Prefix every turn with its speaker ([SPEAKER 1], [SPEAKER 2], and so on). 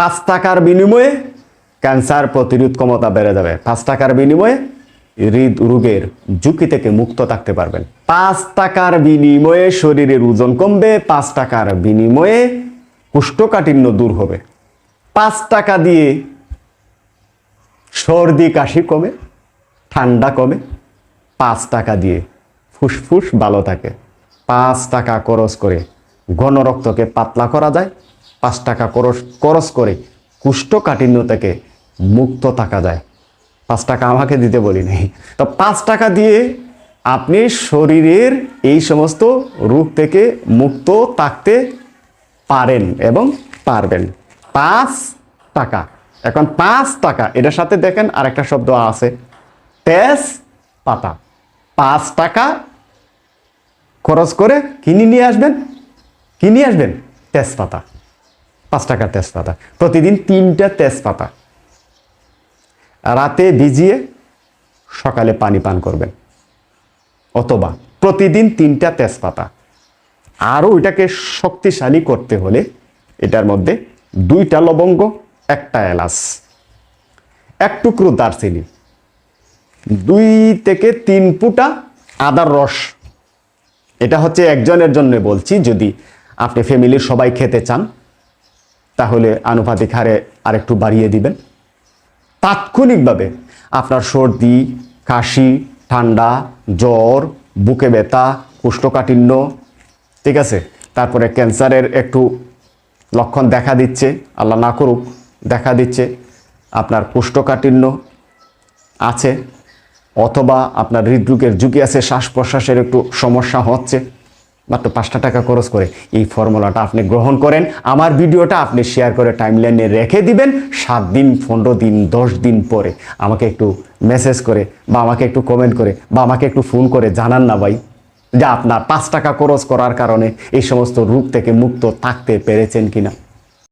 [SPEAKER 1] পাঁচ টাকার বিনিময়ে ক্যান্সার প্রতিরোধ ক্ষমতা বেড়ে যাবে। পাঁচ টাকার বিনিময়ে হৃদ রোগের ঝুঁকি থেকে মুক্ত থাকতে পারবেন। পাঁচ টাকার বিনিময়ে শরীরের ওজন কমবে, পাঁচ টাকার বিনিময়ে কুষ্ঠকাঠিন্য দূর হবে। পাঁচ টাকা দিয়ে সর্দি, কাশি কমে, ঠান্ডা কমে, পাঁচ টাকা দিয়ে ফুসফুস ভালো থাকে। পাঁচ টাকা খরচ করে ঘন রক্তকে পাতলা করা যায় পাঁচ টাকা খরচ খরচ করে কুষ্ঠকাঠিন্য থেকে মুক্ত থাকা যায়। পাঁচ টাকা আমাকে দিতে বলি নাই। তো পাঁচ টাকা দিয়ে আপনি শরীরের এই সমস্ত রোগ থেকে মুক্ত থাকতে পারেন এবং পারবেন। পাঁচ টাকা। এখন পাঁচ টাকা, এটার সাথে দেখেন আরেকটা শব্দ আছে। তেজ পাতা। পাঁচ টাকা খরচ করে কিনে নিয়ে আসবেন, কিনে আসবেন তেজপাতা পাঁচ টাকার তেজপাতা। প্রতিদিন তিনটা তেজপাতা। রাতে ভিজিয়ে সকালে পানি পান করবেন। অথবা প্রতিদিন তিনটা তেজপাতা। আরও ওইটাকে শক্তিশালী করতে হলে এটার মধ্যে দুইটা লবঙ্গ, একটা এলাচ, এক টুকরো দারচিনি, দুই থেকে তিন ফুটা আদার রস। এটা হচ্ছে একজনের জন্য বলছি, যদি আপনি ফ্যামিলির সবাই খেতে চান তাহলে আনুপাতিক হারে আরেকটু বাড়িয়ে দিবেন। তাৎক্ষণিকভাবে আপনার সর্দি, কাশি, ঠান্ডা, জ্বর, বুকে ব্যথা কোষ্ঠকাঠিন্য ঠিক আছে? তারপরে ক্যান্সারের একটু লক্ষণ দেখা দিচ্ছে, আল্লাহ না করুক, দেখা দিচ্ছে। আপনার কোষ্ঠকাঠিন্য আছে, অথবা আপনার হৃদরোগের ঝুঁকি আছে শ্বাস প্রশ্বাসের একটু সমস্যা হচ্ছে। মাত্র পাঁচটা টাকা খরচ করে এই ফর্মুলাটা আপনি গ্রহণ করেন। আমার ভিডিওটা আপনি শেয়ার করে টাইমলাইনে রেখে দিবেন সাত দিন, পনেরো দিন, দশ দিন পরে। আমাকে একটু মেসেজ করে বা আমাকে একটু কমেন্ট করে বা আমাকে একটু ফোন করে জানান না ভাই যা আপনার পাঁচ টাকা খরচ করার কারণে এই সমস্ত রোগ থেকে মুক্ত থাকতে পেরেছেন কিনা।